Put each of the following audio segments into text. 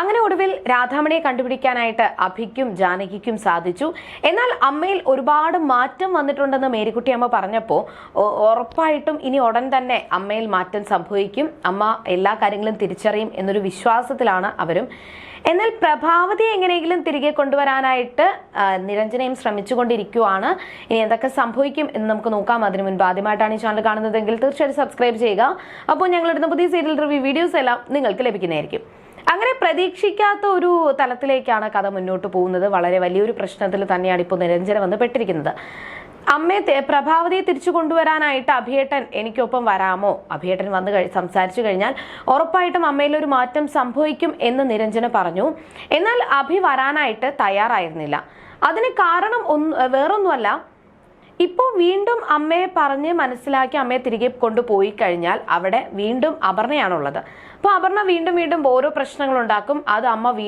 അങ്ങനെ ഒടുവിൽ രാധാമണിയെ കണ്ടുപിടിക്കാനായിട്ട് അഭിക്കും ജാനകിക്കും സാധിച്ചു. എന്നാൽ അമ്മയിൽ ഒരുപാട് മാറ്റം വന്നിട്ടുണ്ടെന്ന് മേരിക്കുട്ടി അമ്മ പറഞ്ഞപ്പോൾ ഉറപ്പായിട്ടും ഇനി ഉടൻ തന്നെ അമ്മയിൽ മാറ്റം സംഭവിക്കും. അമ്മ എല്ലാ കാര്യങ്ങളും തിരിച്ചറിയും എന്നൊരു വിശ്വാസത്തിലാണ് അവരും. എന്നാൽ പ്രഭാവതി എങ്ങനെയെങ്കിലും തിരികെ കൊണ്ടുവരാനായിട്ട് നിരഞ്ജനയും ശ്രമിച്ചുകൊണ്ടിരിക്കുവാണ്. ഇനി എന്തൊക്കെ സംഭവിക്കും എന്ന് നമുക്ക് നോക്കാം. അതിനു മുൻപ് ആദ്യമായിട്ടാണ് ഈ ചാനൽ കാണുന്നതെങ്കിൽ തീർച്ചയായിട്ടും സബ്സ്ക്രൈബ് ചെയ്യുക. അപ്പോൾ ഞങ്ങളിടുന്ന പുതിയ സീരിയൽ റിവ്യൂ വീഡിയോസ് എല്ലാം നിങ്ങൾക്ക് ലഭിക്കുന്നതായിരിക്കും. അങ്ങനെ പ്രതീക്ഷിക്കാത്ത ഒരു തലത്തിലേക്കാണ് കഥ മുന്നോട്ട് പോകുന്നത്. വളരെ വലിയൊരു പ്രശ്നത്തിൽ തന്നെയാണ് ഇപ്പോൾ നിരഞ്ജന വന്ന് പെട്ടിരിക്കുന്നത്. അമ്മയെ പ്രഭാവതിയെ തിരിച്ചു കൊണ്ടുവരാനായിട്ട് അഭിയേട്ടൻ എനിക്കൊപ്പം വരാമോ? അഭിയേട്ടൻ വന്ന് സംസാരിച്ചു കഴിഞ്ഞാൽ ഉറപ്പായിട്ടും അമ്മയിൽ ഒരു മാറ്റം സംഭവിക്കും എന്ന് നിരഞ്ജന പറഞ്ഞു. എന്നാൽ അഭി വരാനായിട്ട് തയ്യാറായിരുന്നില്ല. അതിന് കാരണം ഒന്ന് വേറൊന്നുമല്ല ഇപ്പോൾ വീണ്ടും അമ്മയെ പറഞ്ഞ് മനസ്സിലാക്കി അമ്മയെ തിരികെ കൊണ്ടുപോയി കഴിഞ്ഞാൽ അവിടെ വീണ്ടും അപർണയാണുള്ളത്. അപ്പോൾ അപർണ വീണ്ടും വീണ്ടും ഓരോ പ്രശ്നങ്ങൾ ഉണ്ടാക്കും അത് അമ്മ വീ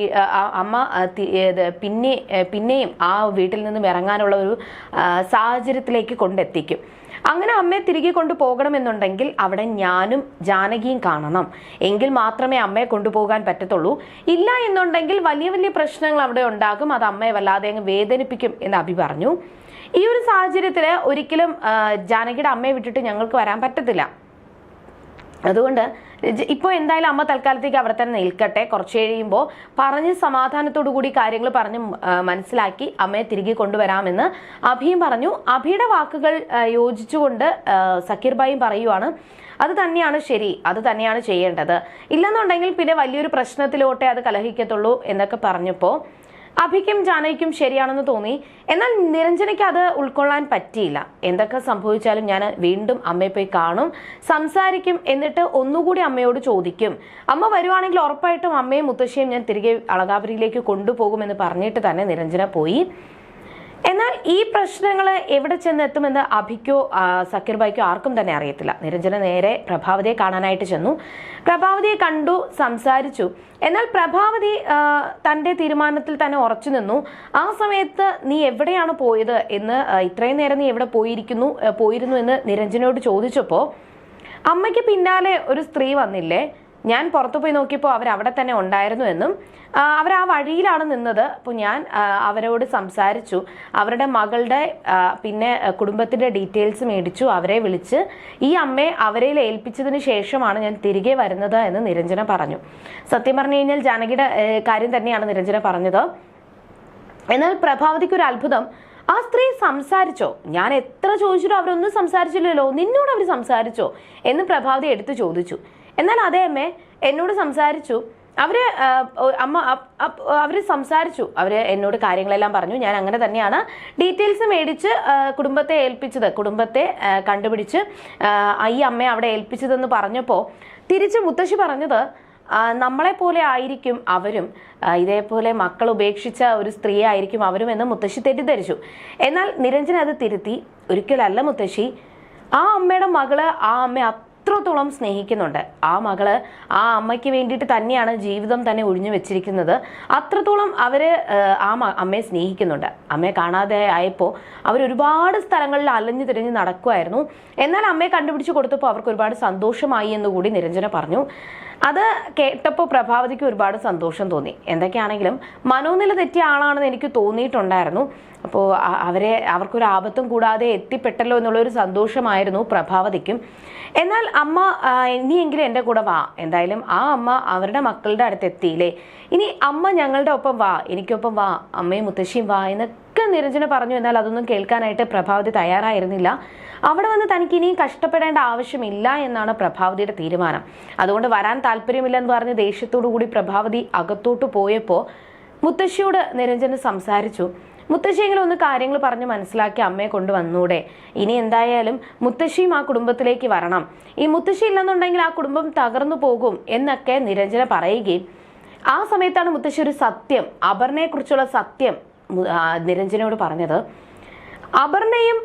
അമ്മ പിന്നെ പിന്നെയും ആ വീട്ടിൽ നിന്നും ഇറങ്ങാനുള്ള ഒരു സാഹചര്യത്തിലേക്ക് കൊണ്ടെത്തിക്കും. അങ്ങനെ അമ്മയെ തിരികെ കൊണ്ടുപോകണമെന്നുണ്ടെങ്കിൽ അവിടെ ഞാനും ജാനകിയും കാണണം. എങ്കിൽ മാത്രമേ അമ്മയെ കൊണ്ടുപോകാൻ പറ്റത്തുള്ളൂ. ഇല്ല എന്നുണ്ടെങ്കിൽ വലിയ വലിയ പ്രശ്നങ്ങൾ അവിടെ ഉണ്ടാകും. അത് അമ്മയെ വല്ലാതെ അങ്ങ് വേദനിപ്പിക്കും എന്ന് അഭി പറഞ്ഞു. ഈ ഒരു സാഹചര്യത്തിൽ ഒരിക്കലും ജാനകിയുടെ അമ്മയെ വിട്ടിട്ട് ഞങ്ങൾക്ക് വരാൻ പറ്റത്തില്ല. അതുകൊണ്ട് ഇപ്പോൾ എന്തായാലും അമ്മ തൽക്കാലത്തേക്ക് അവിടെ തന്നെ നിൽക്കട്ടെ. കുറച്ച് കഴിയുമ്പോൾ പറഞ്ഞ് സമാധാനത്തോടു കൂടി കാര്യങ്ങൾ പറഞ്ഞ് മനസ്സിലാക്കി അമ്മയെ തിരികെ കൊണ്ടുവരാമെന്ന് അഭിയും പറഞ്ഞു. അഭിയുടെ വാക്കുകൾ യോജിച്ചുകൊണ്ട് സക്കീർ ബായും പറയുവാണ് അത് തന്നെയാണ് ശരി അത് തന്നെയാണ് ചെയ്യേണ്ടത്. ഇല്ലെന്നുണ്ടെങ്കിൽ പിന്നെ വലിയൊരു പ്രശ്നത്തിലോട്ടേ അത് കലഹിക്കത്തുള്ളൂ എന്നൊക്കെ പറഞ്ഞപ്പോൾ അഭിക്കും ജാനകിക്കും ശരിയാണെന്ന് തോന്നി. എന്നാൽ നിരഞ്ജനയ്ക്ക് അത് ഉൾക്കൊള്ളാൻ പറ്റിയില്ല. എന്തൊക്കെ സംഭവിച്ചാലും ഞാൻ വീണ്ടും അമ്മയെ പോയി കാണും സംസാരിക്കും എന്നിട്ട് ഒന്നുകൂടി അമ്മയോട് ചോദിക്കും. അമ്മ വരുവാണെങ്കിൽ ഉറപ്പായിട്ടും അമ്മയും മുത്തശ്ശിയും ഞാൻ തിരികെ അളകാപുരിയിലേക്ക് കൊണ്ടുപോകുമെന്ന് പറഞ്ഞിട്ട് തന്നെ നിരഞ്ജന പോയി. ഈ പ്രശ്നങ്ങൾ എവിടെ ചെന്നെത്തുമെന്ന് അഭിക്കോ സക്കീർബായിക്കോ സക്കീർ ബായിക്കോ ആർക്കും തന്നെ അറിയത്തില്ല. നിരഞ്ജന നേരെ പ്രഭാവതിയെ കാണാനായിട്ട് ചെന്നു. പ്രഭാവതിയെ കണ്ടു സംസാരിച്ചു. എന്നാൽ പ്രഭാവതി തന്റെ തീരുമാനത്തിൽ തന്നെ ഉറച്ചു നിന്നു. ആ സമയത്ത് നീ എവിടെയാണ് പോയത്? എന്ന് ഇത്രയും നേരം നീ എവിടെ പോയിരിക്കുന്നു പോയിരുന്നു എന്ന് നിരഞ്ജനോട് ചോദിച്ചപ്പോൾ അമ്മയ്ക്ക് പിന്നാലെ ഒരു സ്ത്രീ വന്നില്ലേ? ഞാൻ പുറത്തു പോയി നോക്കിയപ്പോൾ അവർ അവിടെ തന്നെ ഉണ്ടായിരുന്നു എന്നും അവർ ആ വഴിയിലാണ് നിന്നത്. അപ്പോൾ ഞാൻ അവരോട് സംസാരിച്ചു. അവരുടെ മകളുടെ പിന്നെ കുടുംബത്തിന്റെ ഡീറ്റെയിൽസ് മേടിച്ചു. അവരെ വിളിച്ച് ഈ അമ്മയെ അവരെ ഏൽപ്പിച്ചതിന് ശേഷമാണ് ഞാൻ തിരികെ വരുന്നത് എന്ന് നിരഞ്ജന പറഞ്ഞു. സത്യം പറഞ്ഞു കഴിഞ്ഞാൽ ജാനകിയുടെ കാര്യം തന്നെയാണ് നിരഞ്ജന പറഞ്ഞത്. എന്നാൽ പ്രഭാവതിക്ക് ഒരു അത്ഭുതം. ആ സ്ത്രീ സംസാരിച്ചോ? ഞാൻ എത്ര ചോദിച്ചിട്ടോ അവരൊന്നും സംസാരിച്ചില്ലല്ലോ. നിന്നോട് അവർ സംസാരിച്ചോ? എന്ന് പ്രഭാവതി എടുത്തു ചോദിച്ചു. എന്നാൽ അതേ അമ്മേ എന്നോട് സംസാരിച്ചു. അവർ അമ്മ അവർ സംസാരിച്ചു. അവർ എന്നോട് കാര്യങ്ങളെല്ലാം പറഞ്ഞു. ഞാൻ അങ്ങനെ തന്നെയാണ് ഡീറ്റെയിൽസ് മേടിച്ച് കുടുംബത്തെ ഏൽപ്പിച്ചത്. കുടുംബത്തെ കണ്ടുപിടിച്ച് ഈ അമ്മയെ അവിടെ ഏൽപ്പിച്ചതെന്ന് പറഞ്ഞപ്പോൾ തിരിച്ച് മുത്തശ്ശി പറഞ്ഞത് നമ്മളെ പോലെ ആയിരിക്കും അവരും. ഇതേപോലെ മക്കൾ ഉപേക്ഷിച്ച ഒരു സ്ത്രീ ആയിരിക്കും അവരും എന്ന് മുത്തശ്ശി തെറ്റിദ്ധരിച്ചു. എന്നാൽ നിരഞ്ജന അത് തിരുത്തി. ഒരിക്കലല്ല മുത്തശ്ശി. ആ അമ്മയുടെ മകൾ ആ അമ്മ അത്രത്തോളം സ്നേഹിക്കുന്നുണ്ട്. ആ മകൾ ആ അമ്മയ്ക്ക് വേണ്ടിയിട്ട് തന്നെയാണ് ജീവിതം തന്നെ ഒഴിഞ്ഞു വെച്ചിരിക്കുന്നത്. അത്രത്തോളം അവർ ആ, അമ്മയെ സ്നേഹിക്കുന്നുണ്ട്. അമ്മയെ കാണാതെ ആയപ്പോൾ അവർ ഒരുപാട് സ്ഥലങ്ങളിൽ അലഞ്ഞു തിരിഞ്ഞ് നടക്കുമായിരുന്നു എന്നാൽ അമ്മയെ കണ്ടുപിടിച്ച് കൊടുത്തപ്പോൾ അവർക്ക് ഒരുപാട് സന്തോഷമായി എന്ന് കൂടി നിരഞ്ജന പറഞ്ഞു. അത് കേട്ടപ്പോൾ പ്രഭാവതിക്ക് ഒരുപാട് സന്തോഷം തോന്നി. എന്തൊക്കെയാണെങ്കിലും മനോനില തെറ്റിയ ആളാണെന്ന് എനിക്ക് തോന്നിയിട്ടുണ്ടായിരുന്നു. അപ്പോൾ അവരെ അവർക്കൊരു ആപത്തും കൂടാതെ എത്തിപ്പെട്ടല്ലോ എന്നുള്ളൊരു സന്തോഷമായിരുന്നു പ്രഭാവതിക്കും. എന്നാൽ അമ്മ ഇനിയെങ്കിലും എന്റെ കൂടെ വാ. എന്തായാലും ആ അമ്മ അവരുടെ മക്കളുടെ അടുത്ത് എത്തിയില്ലേ ഇനി അമ്മ ഞങ്ങളുടെ ഒപ്പം വാ. എനിക്കൊപ്പം വാ. അമ്മയും മുത്തശ്ശിയും വാ എന്നൊക്കെ നിരഞ്ജന പറഞ്ഞു. എന്നാൽ അതൊന്നും കേൾക്കാനായിട്ട് പ്രഭാവതി തയ്യാറായിരുന്നില്ല. അവിടെ വന്ന് തനിക്ക് ഇനിയും കഷ്ടപ്പെടേണ്ട ആവശ്യമില്ല എന്നാണ് പ്രഭാവതിയുടെ തീരുമാനം. അതുകൊണ്ട് വരാൻ താല്പര്യമില്ലെന്ന് പറഞ്ഞ് ദേഷ്യത്തോടു കൂടി പ്രഭാവതി അകത്തോട്ട് പോയപ്പോൾ മുത്തശ്ശിയോട് നിരഞ്ജന് സംസാരിച്ചു. മുത്തശ്ശിയെങ്കിലും ഒന്ന് കാര്യങ്ങൾ പറഞ്ഞ് മനസ്സിലാക്കി അമ്മയെ കൊണ്ടുവന്നൂടെ. ഇനി എന്തായാലും മുത്തശ്ശിയും ആ കുടുംബത്തിലേക്ക് വരണം. ഈ മുത്തശ്ശി ഇല്ലെന്നുണ്ടെങ്കിൽ ആ കുടുംബം തകർന്നു പോകും എന്നൊക്കെ നിരഞ്ജന പറയുകയും ആ സമയത്താണ് മുത്തശ്ശി ഒരു സത്യം അപർണയെക്കുറിച്ചുള്ള സത്യം നിരഞ്ജനയോട് പറഞ്ഞത്. അപർണയും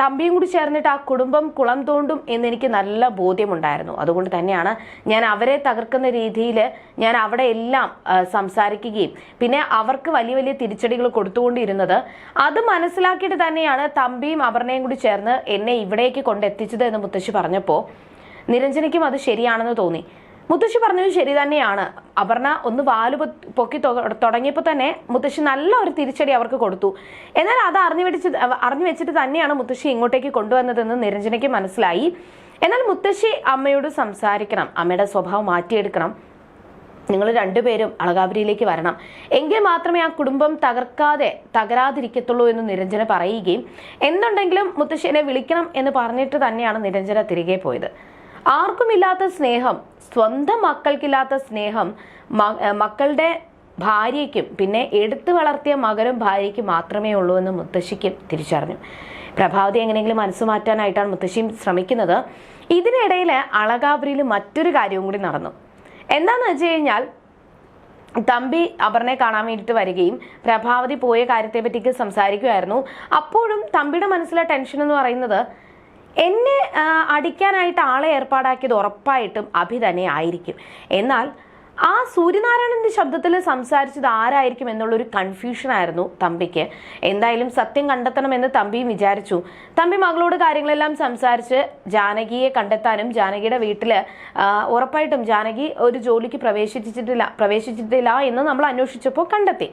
തമ്പിയും കൂടി ചേർന്നിട്ട് ആ കുടുംബം കുളം തോണ്ടും എന്നെനിക്ക് നല്ല ബോധ്യമുണ്ടായിരുന്നു. അതുകൊണ്ട് തന്നെയാണ് ഞാൻ അവരെ തകർക്കുന്ന രീതിയിൽ ഞാൻ അവിടെ എല്ലാം സംസാരിക്കുകയും. പിന്നെ അവർക്ക് വലിയ വലിയ തിരിച്ചടികൾ കൊടുത്തുകൊണ്ടിരുന്നത് അത് മനസ്സിലാക്കിയിട്ട് തന്നെയാണ് തമ്പിയും അപർണയും കൂടി ചേർന്ന് എന്നെ ഇവിടേക്ക് കൊണ്ടെത്തിച്ചത് എന്ന് മുത്തശ്ശി പറഞ്ഞപ്പോൾ നിരഞ്ജനയ്ക്കും അത് ശരിയാണെന്ന് തോന്നി. മുത്തശ്ശി പറഞ്ഞത് ശരി തന്നെയാണ്. അപർണ ഒന്ന് വാൽ പൊക്കി തുടങ്ങിയപ്പോൾ തന്നെ മുത്തശ്ശി നല്ല ഒരു തിരിച്ചടി അവർക്ക് കൊടുത്തു. എന്നാൽ അത് അറിഞ്ഞു വെച്ച് അറിഞ്ഞു വെച്ചിട്ട് തന്നെയാണ് മുത്തശ്ശി ഇങ്ങോട്ടേക്ക് കൊണ്ടുവന്നതെന്ന് നിരഞ്ജനയ്ക്ക് മനസ്സിലായി. എന്നാൽ മുത്തശ്ശി അമ്മയോട് സംസാരിക്കണം. അമ്മയുടെ സ്വഭാവം മാറ്റിയെടുക്കണം. നിങ്ങൾ രണ്ടുപേരും അളകാപുരിയിലേക്ക് വരണം. എങ്കിൽ മാത്രമേ ആ കുടുംബം തകർക്കാതെ തകരാതിരിക്കത്തുള്ളൂ എന്ന് നിരഞ്ജന പറയുകയും എന്തുണ്ടെങ്കിലും മുത്തശ്ശിനെ വിളിക്കണം എന്ന് പറഞ്ഞിട്ട് തന്നെയാണ് നിരഞ്ജന തിരികെ പോയത്. ആർക്കുമില്ലാത്ത സ്നേഹം സ്വന്തം മക്കൾക്കില്ലാത്ത സ്നേഹം മക്കളുടെ ഭാര്യയ്ക്കും പിന്നെ എടുത്തു വളർത്തിയ മകനും ഭാര്യയ്ക്കും മാത്രമേ ഉള്ളൂ എന്ന് മുത്തശ്ശിക്കും തിരിച്ചറിഞ്ഞു. പ്രഭാവതി എങ്ങനെയെങ്കിലും മനസ്സ് മാറ്റാനായിട്ടാണ് മുത്തശ്ശിയും ശ്രമിക്കുന്നത്. ഇതിനിടയിൽ അളകാപുരിയിൽ മറ്റൊരു കാര്യവും കൂടി നടന്നു. എന്താന്ന് വെച്ച് കഴിഞ്ഞാൽ തമ്പി അപർണയെ കാണാൻ വേണ്ടിയിട്ട് വരികയും പ്രഭാവതി പോയ കാര്യത്തെ പറ്റിക്ക് സംസാരിക്കുമായിരുന്നു അപ്പോഴും തമ്പിയുടെ മനസ്സിലെ ടെൻഷൻ എന്ന് പറയുന്നത് എന്നെ അടിക്കാനായിട്ട് ആളെ ഏർപ്പാടാക്കിയത് ഉറപ്പായിട്ടും അഭി തന്നെ ആയിരിക്കും. എന്നാൽ ആ സൂര്യനാരായണന്റെ ശബ്ദത്തിൽ സംസാരിച്ചത് ആരായിരിക്കും എന്നുള്ളൊരു കൺഫ്യൂഷൻ ആയിരുന്നു തമ്പിക്ക്. എന്തായാലും സത്യം കണ്ടെത്തണമെന്ന് തമ്പിയും വിചാരിച്ചു. തമ്പി മകളോട് കാര്യങ്ങളെല്ലാം സംസാരിച്ച് ജാനകിയെ കണ്ടെത്താനും ജാനകിയുടെ വീട്ടിൽ ഉറപ്പായിട്ടും ജാനകി ഒരു ജോലിക്ക് പ്രവേശിച്ചിട്ടില്ല പ്രവേശിച്ചിട്ടില്ല എന്ന് നമ്മൾ അന്വേഷിച്ചപ്പോൾ കണ്ടെത്തി.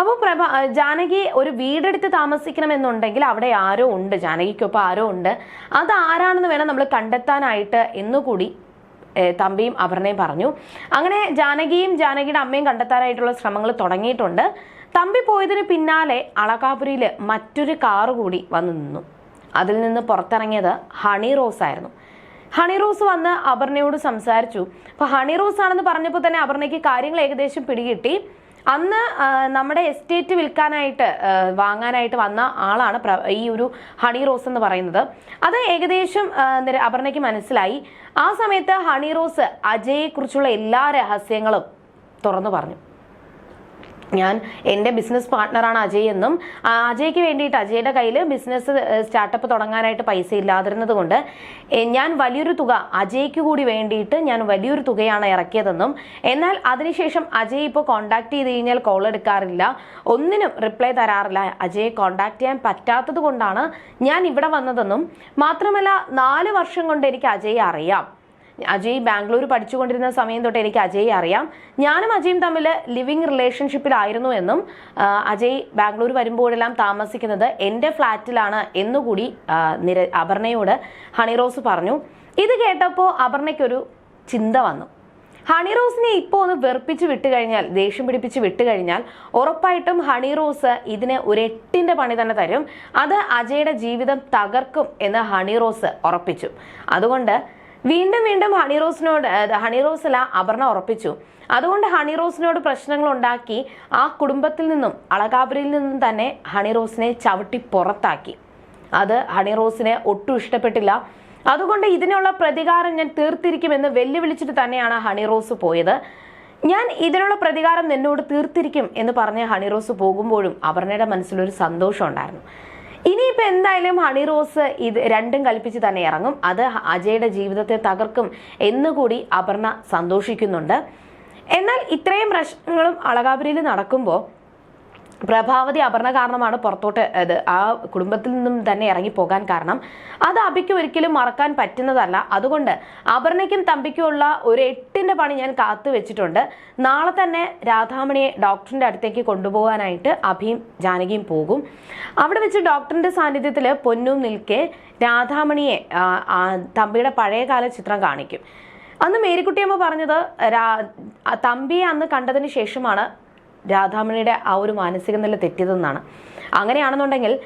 അപ്പോൾ പ്രഭ ജാനകി ഒരു വീടെടുത്ത് താമസിക്കണമെന്നുണ്ടെങ്കിൽ അവിടെ ആരോ ഉണ്ട് ജാനകിക്കൊപ്പം ആരോ ഉണ്ട്. അത് ആരാണെന്ന് വേണം നമ്മൾ കണ്ടെത്താനായിട്ട് എന്നുകൂടി കൂടി തമ്പിയും അപർണയും പറഞ്ഞു. അങ്ങനെ ജാനകിയും ജാനകിയുടെ അമ്മയും കണ്ടെത്താനായിട്ടുള്ള ശ്രമങ്ങൾ തുടങ്ങിയിട്ടുണ്ട്. തമ്പി പോയതിന് പിന്നാലെ അളകാപുരിയിൽ മറ്റൊരു കാറ് കൂടി വന്നു നിന്നു. അതിൽ നിന്ന് പുറത്തിറങ്ങിയത് ഹണി റോസ് ആയിരുന്നു. ഹണി റോസ് വന്ന് അപർണയോട് സംസാരിച്ചു. അപ്പൊ ഹണി റോസ് ആണെന്ന് പറഞ്ഞപ്പോൾ തന്നെ അപർണയ്ക്ക് കാര്യങ്ങൾ ഏകദേശം പിടികിട്ടി. അന്ന് നമ്മുടെ എസ്റ്റേറ്റ് വിൽക്കാനായിട്ട് വാങ്ങാനായിട്ട് വന്ന ആളാണ് ഈ ഒരു ഹണി റോസ് എന്ന് പറയുന്നത്. അത് ഏകദേശം അപർണയ്ക്ക് മനസ്സിലായി. ആ സമയത്ത് ഹണി റോസ് അജയെ കുറിച്ചുള്ള എല്ലാ രഹസ്യങ്ങളും തുറന്നു പറഞ്ഞു. ഞാൻ എന്റെ ബിസിനസ് പാർട്ട്ണറാണ് അജയ് എന്നും അജയ്ക്ക് വേണ്ടിയിട്ട് അജയുടെ കയ്യിൽ ബിസിനസ് സ്റ്റാർട്ടപ്പ് തുടങ്ങാനായിട്ട് പൈസ ഇല്ലാതിരുന്നത് കൊണ്ട് ഞാൻ വലിയൊരു തുക അജയ്ക്ക് കൂടി വേണ്ടിയിട്ട് ഞാൻ വലിയൊരു തുകയാണ് ഇറക്കിയതെന്നും എന്നാൽ അതിനുശേഷം അജയ് ഇപ്പോൾ കോൺടാക്ട് ചെയ്ത് കഴിഞ്ഞാൽ കോൾ എടുക്കാറില്ല. ഒന്നിനും റിപ്ലൈ തരാറില്ല. അജയെ കോൺടാക്ട് ചെയ്യാൻ പറ്റാത്തത് കൊണ്ടാണ് ഞാൻ ഇവിടെ വന്നതെന്നും മാത്രമല്ല നാല് വർഷം കൊണ്ട് എനിക്ക് അജയ് അറിയാം. അജയ് ബാംഗ്ലൂർ പഠിച്ചുകൊണ്ടിരുന്ന സമയം തൊട്ട് എനിക്ക് അജയ് അറിയാം. ഞാനും അജയും തമ്മിൽ ലിവിങ് റിലേഷൻഷിപ്പിലായിരുന്നു എന്നും അജയ് ബാംഗ്ലൂർ വരുമ്പോഴെല്ലാം താമസിക്കുന്നത് എന്റെ ഫ്ലാറ്റിലാണ് എന്നുകൂടി നിര അപർണയോട് ഹണിറോസ് പറഞ്ഞു. ഇത് കേട്ടപ്പോൾ അപർണയ്ക്കൊരു ചിന്ത വന്നു. ഹണി റോസിനെ ഇപ്പോൾ ഒന്ന് വെറുപ്പിച്ച് വിട്ട് കഴിഞ്ഞാൽ ദേഷ്യം പിടിപ്പിച്ച് വിട്ട് കഴിഞ്ഞാൽ ഉറപ്പായിട്ടും ഹണി റോസ് ഇതിന് ഒരു എട്ടിന്റെ പണി തന്നെ തരും. അത് അജയുടെ ജീവിതം തകർക്കും എന്ന് ഹണി റോസ് ഉറപ്പിച്ചു. അതുകൊണ്ട് വീണ്ടും വീണ്ടും ഹണി റോസിനോട് ഹണി റോസല്ല അപർണ ഉറപ്പിച്ചു. അതുകൊണ്ട് ഹണി റോസിനോട് പ്രശ്നങ്ങൾ ഉണ്ടാക്കി ആ കുടുംബത്തിൽ നിന്നും അളകാപുരിയിൽ നിന്നും തന്നെ ഹണി റോസിനെ ചവിട്ടി പുറത്താക്കി. അത് ഹണി റോസിനെ ഒട്ടും ഇഷ്ടപ്പെട്ടില്ല. അതുകൊണ്ട് ഇതിനുള്ള പ്രതികാരം ഞാൻ തീർത്തിരിക്കുമെന്ന് വെല്ലുവിളിച്ചിട്ട് തന്നെയാണ് ഹണി റോസ് പോയത്. ഞാൻ ഇതിനുള്ള പ്രതികാരം നിന്നോട് തീർത്തിരിക്കും എന്ന് പറഞ്ഞ് ഹണി റോസ് പോകുമ്പോഴും അപർണയുടെ മനസ്സിലൊരു സന്തോഷം ഉണ്ടായിരുന്നു. ഇനിയിപ്പോൾ എന്തായാലും ഹണി റോസ് ഇത് രണ്ടും കൽപ്പിച്ച് തന്നെ ഇറങ്ങും. അത് അജയുടെ ജീവിതത്തെ തകർക്കും എന്നുകൂടി അപർണ സന്തോഷിക്കുന്നുണ്ട്. എന്നാൽ ഇത്രയും പ്രശ്നങ്ങളും അളകാപുരിയിൽ നടക്കുമ്പോൾ പ്രഭാവതി അപർണ കാരണമാണ് പുറത്തോട്ട് അത് ആ കുടുംബത്തിൽ നിന്നും തന്നെ ഇറങ്ങി പോകാൻ കാരണം. അത് അബിക്ക് ഒരിക്കലും മറക്കാൻ പറ്റുന്നതല്ല. അതുകൊണ്ട് അപർണയ്ക്കും തമ്പിക്കുമുള്ള ഒരു എട്ടിന്റെ പണി ഞാൻ കാത്തു വെച്ചിട്ടുണ്ട്. നാളെ തന്നെ രാധാമണിയെ ഡോക്ടറിന്റെ അടുത്തേക്ക് കൊണ്ടുപോകാനായിട്ട് അഭിയും ജാനകിയും പോകും. അവിടെ വെച്ച് ഡോക്ടറിന്റെ സാന്നിധ്യത്തിൽ പൊന്നും നിൽക്കെ രാധാമണിയെ തമ്പിയുടെ പഴയകാല ചിത്രം കാണിക്കും. അന്ന് മേരിക്കുട്ടിയമ്മ പറഞ്ഞത് തമ്പിയെ അന്ന് കണ്ടതിന് ശേഷമാണ് രാധാമണിയുടെ ആ ഒരു മാനസിക നില തെറ്റിയതെന്നാണ്. അങ്ങനെയാണെന്നുണ്ടെങ്കിൽ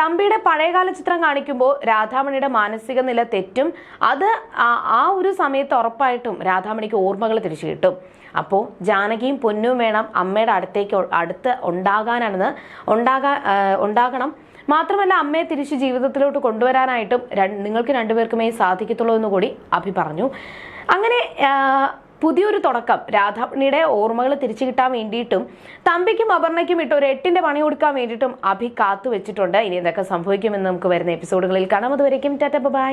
തമ്പിയുടെ പഴയകാല ചിത്രം കാണിക്കുമ്പോൾ രാധാമണിയുടെ മാനസിക നില തെറ്റും അത് ആ- ഒരു സമയത്ത് ഉറപ്പായിട്ടും രാധാമണിക്ക് ഓർമ്മകൾ തിരിച്ചു കിട്ടും. അപ്പോൾ ജാനകിയും പൊന്നും വേണം അമ്മയുടെ അടുത്തേക്ക് അടുത്ത് ഉണ്ടാകാനാണെന്ന് ഉണ്ടാകാ ഉണ്ടാകണം. മാത്രമല്ല അമ്മയെ തിരിച്ച് ജീവിതത്തിലോട്ട് കൊണ്ടുവരാനായിട്ടും നിങ്ങൾക്ക് രണ്ടുപേർക്കുമേ സാധിക്കത്തുള്ളൂ എന്ന് കൂടി അഭി പറഞ്ഞു. അങ്ങനെ പുതിയൊരു തുടക്കം. രാധാമണിയുടെ ഓർമ്മകൾ തിരിച്ചു കിട്ടാൻ വേണ്ടിയിട്ടും തമ്പിക്കും അപർണയ്ക്കും ഇട്ട് ഒരു എട്ടിന്റെ പണി കൊടുക്കാൻ വേണ്ടിയിട്ടും അഭി കാത്തു വെച്ചിട്ടുണ്ട് ഇനി എന്തൊക്കെ സംഭവിക്കുമെന്ന് നമുക്ക് വരുന്ന എപ്പിസോഡുകളിൽ കാണാം. അതുവരേക്കും ടാറ്റ ബൈ